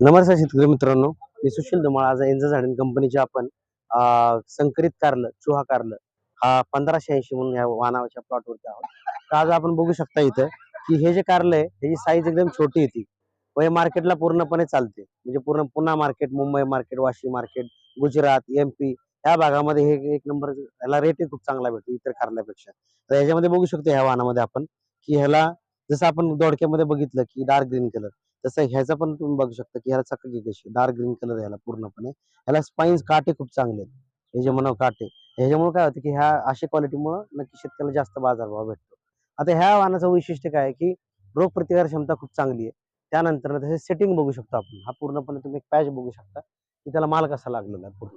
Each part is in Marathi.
नमस्कार शेतकरी मित्रांनो मी सुशील धुमाळ आज एनझा झाडीन कंपनीचे आपण संकरित कारलं चुहा कारलं हा पंधराशे ऐंशी म्हणून या वाहनाच्या प्लॉटवरती आहोत. तर आज आपण बघू शकता इथं की हे जे कारलं आहे ह्याची साईज एकदम छोटी येते व हे मार्केटला पूर्णपणे चालते. म्हणजे पूर्ण Pune market Mumbai market Vashi market Gujarat MP ह्या या भागामध्ये हे एक नंबर ह्याला रेट खूप चांगला भेटतो इतर कारल्यापेक्षा. तर ह्याच्यामध्ये बघू शकतो ह्या वाहनामध्ये आपण की ह्याला जसं आपण दोडक्यामध्ये बघितलं की डार्क ग्रीन कलर तसं ह्याचा पण तुम्ही बघू शकता की ह्याला चकाकी कशी डार्क ग्रीन कलर याला पूर्णपणे. ह्याला स्पाइन्स काटे खूप चांगले आहेत. हे जे म्हणावं काटे ह्याच्यामुळे काय होतं की ह्या अशा क्वालिटीमुळे नक्की शेतकऱ्याला जास्त बाजारभाव भेटतो. आता ह्या वाहनाचं वैशिष्ट्य काय आहे की रोग प्रतिकार क्षमता खूप चांगली आहे. त्यानंतर त्याचे सेटिंग बघू शकतो आपण. हा पूर्णपणे तुम्ही एक पॅच बघू शकता की त्याला माल कसा लागलेला आहे पूर्ण.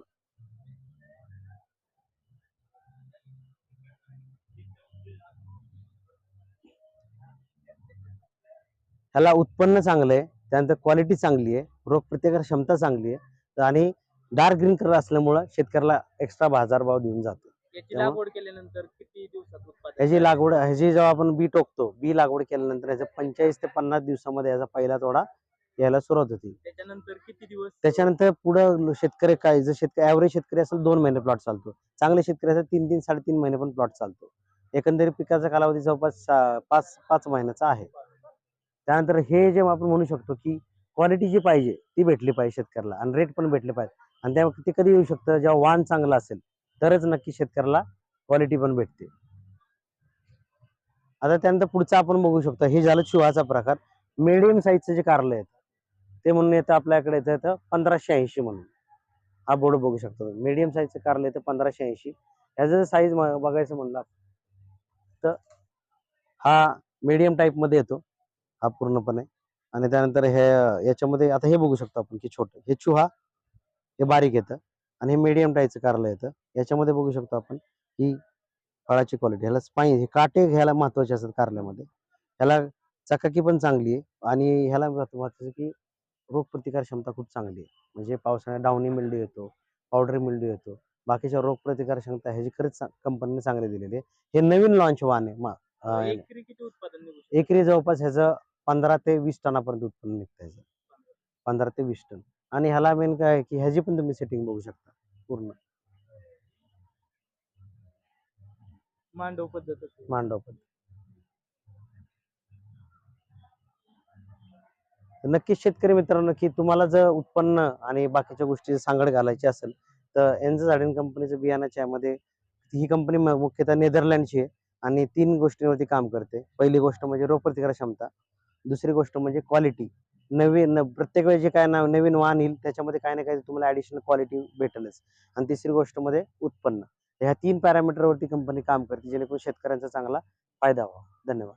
ह्याला उत्पन्न चांगलं आहे त्यानंतर क्वालिटी चांगली आहे रोग प्रतिकार क्षमता चांगली आहे आणि डार्क ग्रीन कलर असल्यामुळं शेतकऱ्याला एक्स्ट्रा बाजारभाव देऊन जातो. याची तेव्हा- लागवड केल्यानंतर किती दिवसात उत्पादन ह्याची लागवड ह्याची जेव्हा आपण बी टोकतो बी लागवड केल्यानंतर ह्याचा पंचेचाळीस ते पन्नास दिवसामध्ये याचा पहिला तोडा यायला सुरुवात होती? त्याच्यानंतर किती दिवस? त्याच्यानंतर पुढं शेतकरी काय जर शेतकरी ॲव्हरेज शेतकरी असेल दोन महिने प्लॉट चालतो. चांगले शेतकरी असेल तीन तीन साडेतीन महिने पण प्लॉट चालतो. एकंदरीत पिकाचा कालावधी जवळपास पाच पाच महिन्याचा आहे. त्यानंतर हे जे आपण म्हणू शकतो की क्वालिटी जी पाहिजे ती भेटली पाहिजे शेतकऱ्याला आणि रेट पण भेटले पाहिजे. आणि त्या ते कधी येऊ शकतं? जेव्हा वाण चांगलं असेल तरच नक्की शेतकऱ्याला क्वालिटी पण भेटते. आता त्यानंतर पुढचं आपण बघू शकतो हे झालं चुहाचा प्रकार. मिडियम साईजचं जे कारलं आहेत ते म्हणून येतं आपल्याकडे येतं येतं पंधराशे ऐंशी म्हणून. हा बोर्ड बघू शकतो मिडियम साईजचं कारलं येतं पंधराशे ऐंशी. ह्याचं साईज बघायचं म्हणलं तर हा मीडियममध्ये येतो. हा पूर्णपणे. आणि त्यानंतर हे याच्यामध्ये आता हे बघू शकतो आपण की छोटं. हे चुहा हे बारीक येतं. आणि हे मीडियम टाईपचं कारलं येतं. याच्यामध्ये बघू शकतो आपण ही फळाची क्वालिटी ह्याला स्पाईन हे काटे घ्यायला महत्त्वाचे असतात कारल्यामध्ये. ह्याला चकाकी पण चांगली आहे. आणि ह्याला महत्वाचं की रोग प्रतिकार क्षमता खूप चांगली आहे. म्हणजे पावसाळ्यात डावणी मिल्ड्यू येतो पावडर मिल्ड्यू येतो. बाकीच्या रोग प्रतिकार क्षमता ह्याची खरंच कंपनीने चांगली दिलेली आहे. हे नवीन लॉन्च वाहन आहे. मा- शकतं? एकरी जवळपास ह्याचं पंधरा ते वीस टनापर्यंत उत्पन्न निघतं ह्याचं पंधरा ते वीस टन. आणि ह्याला मेन काय आहे की ह्याची पण तुम्ही सेटिंग बघू शकता पूर्ण. मांडव पद्धत असेल. मांडव तर नक्कीच शेतकरी मित्रांनो की तुम्हाला जर उत्पन्न आणि बाकीच्या गोष्टी सांगड घालायची असेल तर एनझ झाडीन कंपनीचं बियाणाच्या यामध्ये ही कंपनी मुख्यतः नेदरलँडची आहे आणि तीन गोष्टींवरती काम करते. पहिली गोष्ट म्हणजे रोगप्रतिकार क्षमता दुसरी गोष्ट म्हणजे क्वालिटी नवीन न- प्रत्येक वेळेस जे काय ना नवीन वाहन येईल त्याच्यामध्ये काही ना काही तुम्हाला ॲडिशनल क्वालिटी भेटेलच. आणि तिसरी गोष्टमध्ये उत्पन्न. ह्या तीन पॅरामीटरवरती कंपनी काम करते जेणेकरून शेतकऱ्यांचा चांगला फायदा व्हावा. धन्यवाद.